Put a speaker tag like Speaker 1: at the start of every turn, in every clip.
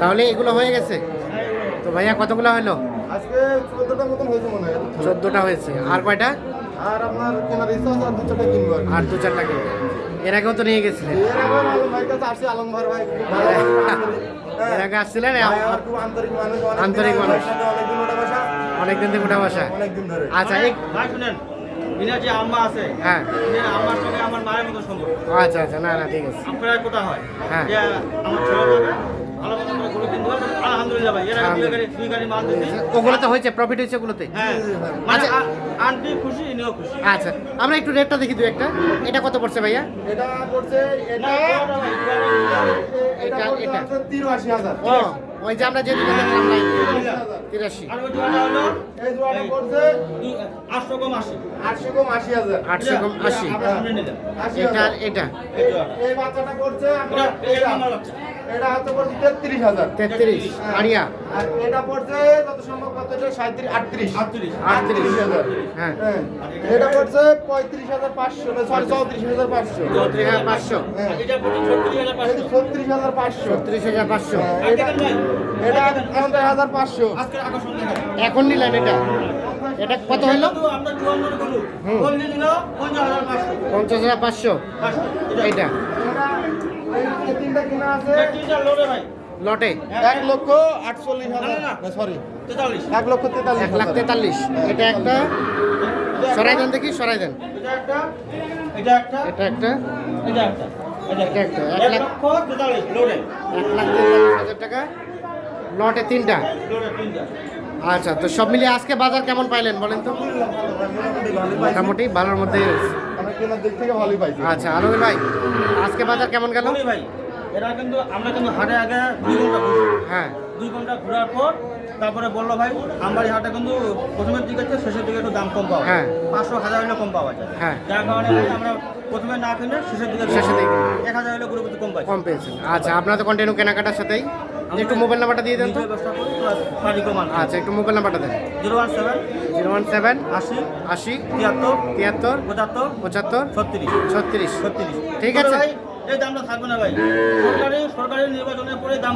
Speaker 1: তাহলে এগুলো হয়ে গেছে? তো ভাইয়া কতগুলো হলো?
Speaker 2: আজকে চোদ্দটা মতন হয়েছে মনে হয়
Speaker 1: চোদ্দোটা হয়েছে। আর কয়টা?
Speaker 2: আর আপনার কেনার ইচ্ছা আছে আর দু চারটা কিনবো আর।
Speaker 1: দু চারটা কিনবে। এর আগেও তো নিয়ে গেছিলেন?
Speaker 2: এর আগে আলম ভাইয়ের কাছে আসছি আলম ভাই। ভাই হ্যাঁ।
Speaker 1: এর আগে আসছিলেন?
Speaker 2: ভাই খুব আন্তরিক মানুষ অনেক
Speaker 1: আন্তরিক
Speaker 2: দিন
Speaker 1: মানুষ।
Speaker 2: অনেকদিন ওটা বসা।
Speaker 1: অনেকদিন থেকে উঠা বসা।
Speaker 2: অনেকদিন ধরে।
Speaker 1: আচ্ছা
Speaker 3: ভাই ইনার যে আম্মা আছে
Speaker 1: হ্যাঁ।
Speaker 3: আম্মার সঙ্গে আমার মায়ের মতো সম্পর্ক।
Speaker 1: আচ্ছা আচ্ছা না না ঠিক আছে।
Speaker 3: আপনার কোথা হয়?
Speaker 1: হ্যাঁ।
Speaker 3: আমার বাবা ভালো আলহামদুলিল্লাহ ভাই। এর আগে দুই গাড়ি দুই গাড়ি মাল দিয়েছি
Speaker 1: ওগুলো হয়েছে প্রফিট হয়েছে ওগুলোতে?
Speaker 3: হ্যাঁ। মানে
Speaker 1: আচ্ছা।
Speaker 3: আন্টি খুশি ইনিও খুশি।
Speaker 1: আচ্ছা আমরা একটু রেটটা দেখি দু একটা। এটা কত পড়ছে ভাইয়া?
Speaker 2: এটা
Speaker 1: ও ওই যে আমরা যে দুটো দেখলাম নাই তিরাশি।
Speaker 3: আর ওই হলো
Speaker 2: এই
Speaker 3: দুই- কম আশি।
Speaker 2: আটশো কম আশি হাজার।
Speaker 1: আটশো কম আশি।
Speaker 3: আমরা সামনে নিলাম।
Speaker 2: আশি
Speaker 1: এটা
Speaker 2: হাজার।
Speaker 1: এটা
Speaker 3: এই
Speaker 2: বাচ্চাটা করছে
Speaker 3: এটা এই
Speaker 2: এটা
Speaker 3: বাচ্চা।
Speaker 2: এটা হচ্ছে করছে তেত্রিশ হাজার।
Speaker 1: তেত্রিশ। আড়িয়া
Speaker 2: আর এটা পড়ছে যত সম্ভব কত এটা? সাঁত্রিশ আটত্রিশ।
Speaker 3: আটত্রিশ।
Speaker 1: আটত্রিশ
Speaker 2: হাজার।
Speaker 1: হ্যাঁ।
Speaker 2: এটা পড়ছে পঁয়ত্রিশ হাজার পাঁচশো সরি চৌত্রিশ হাজার পাঁচশো।
Speaker 3: চৌত্রিশ হাজার
Speaker 1: পাঁচশো।
Speaker 3: এটা পঁচিশ ছত্রিশ হাজার পাঁচশো।
Speaker 2: ছত্রিশ হাজার পাঁচশো।
Speaker 1: ছত্রিশ হাজার পাঁচশো।
Speaker 2: এটা এটা পঞ্চাশ হাজার পাঁচশো।
Speaker 3: আজকে আকর্ষণ দেখা
Speaker 1: এখন নিলেন এটা। এটা কত হলো?
Speaker 3: পঞ্চাশ হাজার পাঁচশো।
Speaker 1: এটা
Speaker 2: তিনটা কিনা আছে
Speaker 3: এটা তিনটা লোডে ভাই
Speaker 1: লটে
Speaker 2: এক লক্ষ আটচল্লিশ হাজার। সরি এক লক্ষ তেতাল্লিশ
Speaker 1: এক লাখ তেতাল্লিশ। এটা একটা সরাই দেন দেখি সরাই দেন।
Speaker 3: এটা একটা এটা একটা
Speaker 1: এটা একটা।
Speaker 3: এটা একটা
Speaker 1: এক
Speaker 3: এক লক্ষ তেতাল্লিশ লোডে
Speaker 1: এক লাখ তেতাল্লিশ হাজার টাকা। লটে তিনটা। আচ্ছা তো সব মিলিয়ে আজকে বাজার কেমন পাইলেন বলেন তো? মোটামুটি ভালোর মধ্যে
Speaker 2: আমরা কেনার দিক থেকে ভালোই পাইছি।
Speaker 1: আচ্ছা আনন্দ ভাই আজকে বাজার কেমন গেল?
Speaker 3: ভাই এরা কিন্তু আমরা কিন্তু হাটে আগে দুই ঘণ্টা
Speaker 1: হ্যাঁ।
Speaker 3: দুই ঘণ্টা ঘোরার পর তারপরে বলল ভাই আমবাড়ি হাটে কিন্তু প্রথমের দিকে হচ্ছে শেষের দিকে একটু দাম কম পাওয়া যায়।
Speaker 1: হ্যাঁ।
Speaker 3: পাঁচশো হাজার হলে কম পাওয়া যায়।
Speaker 1: হ্যাঁ।
Speaker 3: যার কারণে আমরা প্রথমে না কিনে শেষের দিকে
Speaker 1: শেষের দিকে।
Speaker 3: এক হাজার হলে গরু প্রতি কম পাই
Speaker 1: কম পেয়েছেন আচ্ছা আপনার তো কন্টিনিউ কেনাকাটার সাথেই। একটু মোবাইল নাম্বারটা দিয়ে দেন তো। আচ্ছা একটু মোবাইল নাম্বারটা দেন।
Speaker 3: Zero one seven
Speaker 1: zero one seven
Speaker 3: আশি
Speaker 1: আশি
Speaker 3: তিয়াত্তর
Speaker 1: তিয়াত্তর
Speaker 3: পঁচাত্তর
Speaker 1: পঁচাত্তর
Speaker 3: ছত্রিশ।
Speaker 1: ছত্রিশ।
Speaker 3: ছত্রিশ।
Speaker 1: ঠিক আছে।
Speaker 3: এই দামটা থাকবে না ভাই। সরকারি সরকারি নির্বাচনের পরে দাম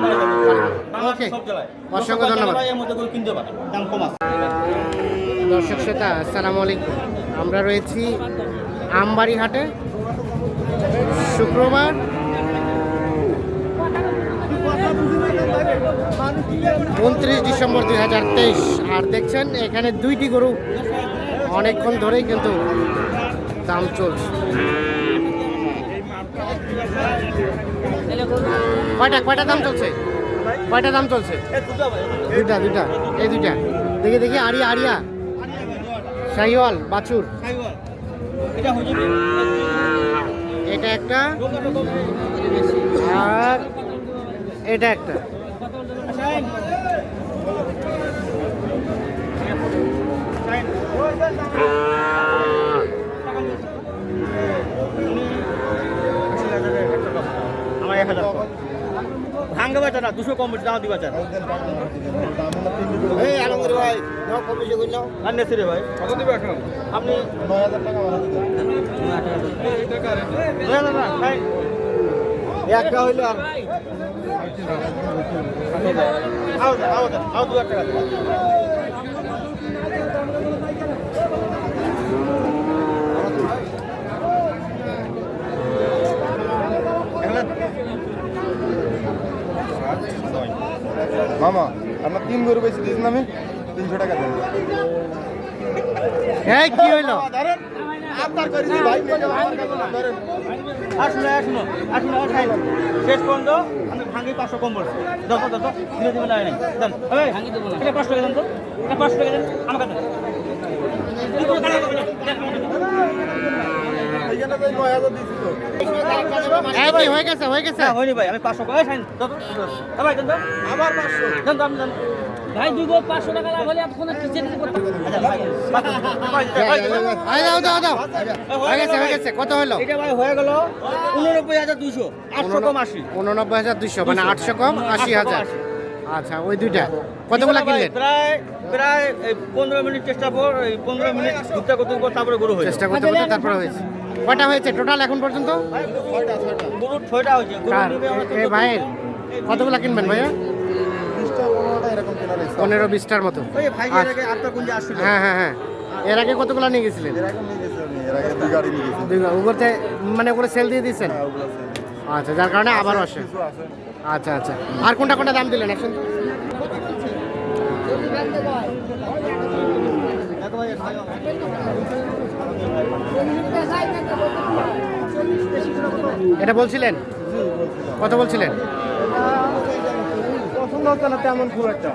Speaker 3: সব জেলায়।
Speaker 1: অসংখ্য ধন্যবাদ।
Speaker 3: এর মধ্যে করে কিনতে পারে? দাম কম আছে।
Speaker 1: দর্শক শ্রোতা আসসালামু আলাইকুম। আমরা রয়েছি আমবাড়ি হাটে শুক্রবার উনত্রিশ ডিসেম্বর দুই হাজার তেইশ। আর দেখছেন, এখানে দুইটি গরু অনেকক্ষণ ধরেই কিন্তু দাম চলছে। কয়টা কয়টা দাম চলছে? কয়টা দাম চলছে? দুইটা দুইটা, এই দুইটা। দেখি দেখি আড়িয়া আড়িয়া। শাহিওয়াল, বাছুর।
Speaker 3: এটা
Speaker 1: একটা, আর এটা একটা।
Speaker 3: আমার এক হাজার ভাঙ্গে বাচ্চা না দুশো কম দাম দিবা চার
Speaker 2: এই আলমগীর ভাই
Speaker 3: আর নেছি রে ভাই কত দিবে এখন আপনি
Speaker 2: নয় হাজার টাকা ভাড়া দিতে
Speaker 3: না না না ভাই
Speaker 2: একটা হইল আর
Speaker 3: আও দে, আও আও দু হাজার টাকা।
Speaker 2: মামা আমরা তিন গরু বেশি দিয়েছি আমি তিনশো টাকা দেন।
Speaker 1: এই কি হইল?
Speaker 2: ধরেন আপনার করেছি ভাই মেয়ে আমার কাছে না, ধরেন।
Speaker 3: আর শুনো আর শুনো আর শুনো আর খাই শেষ পর্যন্ত আমি ভাঙ্গি পাঁচশো কম বলছি। দশ দশ দশ ধীরে ধীরে লাগে নাই। দেন এই ভাঙ্গি দেবো না এটা পাঁচশো টাকা দেন তো। এটা পাঁচশো টাকা দেন আমার কাছে।
Speaker 2: এই
Speaker 1: কি হয়ে গেছে হয়ে গেছে।
Speaker 3: হ্যাঁ হয়নি ভাই আমি পাঁচশো খাই ভাই
Speaker 2: আবার পাঁচশো।
Speaker 3: আমি
Speaker 4: ভাই দুই গো পাঁচশো টাকা লাভ হলে আপনার কিচেন
Speaker 3: আচ্ছা ভাই ভাই, ভাই, ভাই,
Speaker 1: এই দাও দাও দাও। হয়ে গেছে হয়ে গেছে কত হলো?
Speaker 3: এটা ভাই হয়ে গেল উননব্বই হাজার দুশো আটশো কম আশি।
Speaker 1: উননব্বই হাজার দুইশো মানে আটশো কম আশি হাজার। আচ্ছা ওই দুইটা। কতগুলা
Speaker 3: ভাই,
Speaker 1: কিনলেন?
Speaker 3: প্রায় প্রায় পনেরো মিনিট চেষ্টা পর এই পনেরো মিনিট করতে করতে তারপরে গরু হয়েছে
Speaker 1: চেষ্টা করতে করতে তারপরে হয়েছে। কয়টা হয়েছে? টোটাল এখন পর্যন্ত? ভাইয়ের? কতগুলা কিনবেন ভাইয়া? পনেরো বিশটার মতো।
Speaker 3: ভাই আসছিল।
Speaker 1: হ্যাঁ হ্যাঁ হ্যাঁ। এর আগে কতগুলো নিয়ে গেছিলেন?
Speaker 2: এর আগে নিয়ে গেছি আমি। এর আগে দুই গাড়ি নিয়ে গেছি
Speaker 1: দুই- উপরতে মানে করে সেল দিয়ে দিয়েছেন?
Speaker 2: হ্যাঁ, ওগুলো।
Speaker 1: আচ্ছা যার কারণে আবারও আসে। আচ্ছা আচ্ছা। আর কোনটা কোনটা দাম দিলেন এখন এটা বলছিলেন? কত বলছিলেন?
Speaker 2: পছন্দ হচ্ছে না তেমন খুব একটা।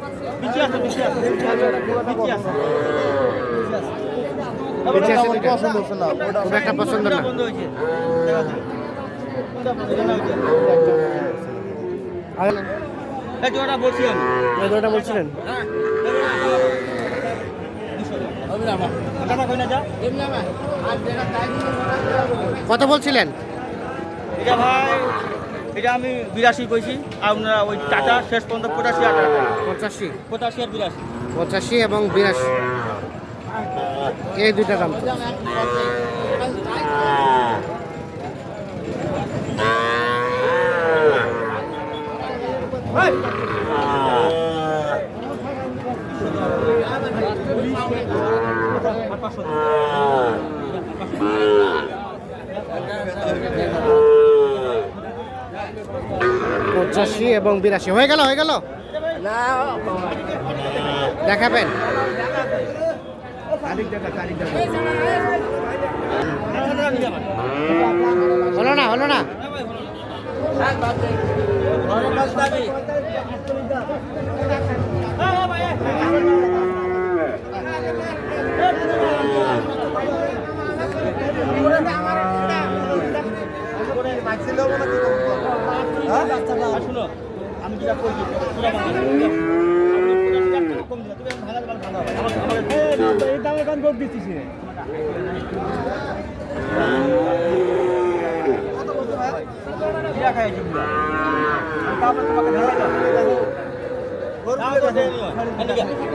Speaker 1: খুব একটা পছন্দ। না। বলছিলেন?
Speaker 3: টাকা কই না যা
Speaker 1: কত বলছিলেন?
Speaker 3: এটা ভাই এটা আমি বিরাশি কইছি আর আপনারা ওই টাটা শেষ পর্যন্ত পঁচাশি টাকা।
Speaker 1: পঁচাশি।
Speaker 3: পঁচাশি আর বিরাশি।
Speaker 1: পঁচাশি এবং বিরাশি। এই দুইটা দাম তো।
Speaker 3: পাঁচশো
Speaker 1: এবং বিরাশি। হয়ে গেল হয়ে গেল? দেখাবেন। হলো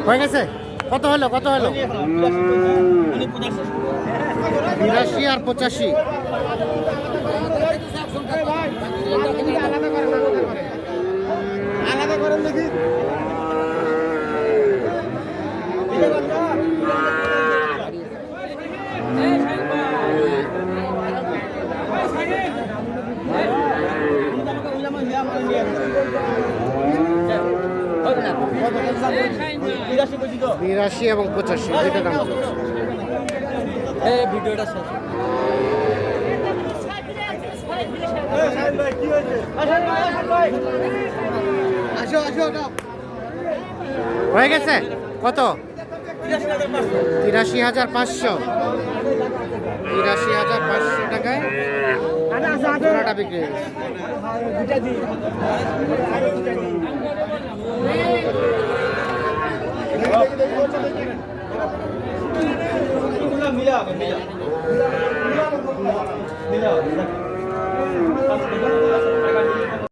Speaker 2: হয়ে
Speaker 1: গেছে? কত হলো কত হলো? বিরাশি আর পঁচাশি। বিরাশি এবং পঁচাশি দুইটা দাম।
Speaker 3: ভিডিওটা শেষ
Speaker 1: হয়ে গেছে? কত? তিরাশি হাজার পাঁচশো। তিরাশি হাজার পাঁচশো টাকায় জোড়াটা বিক্রি
Speaker 3: মিলা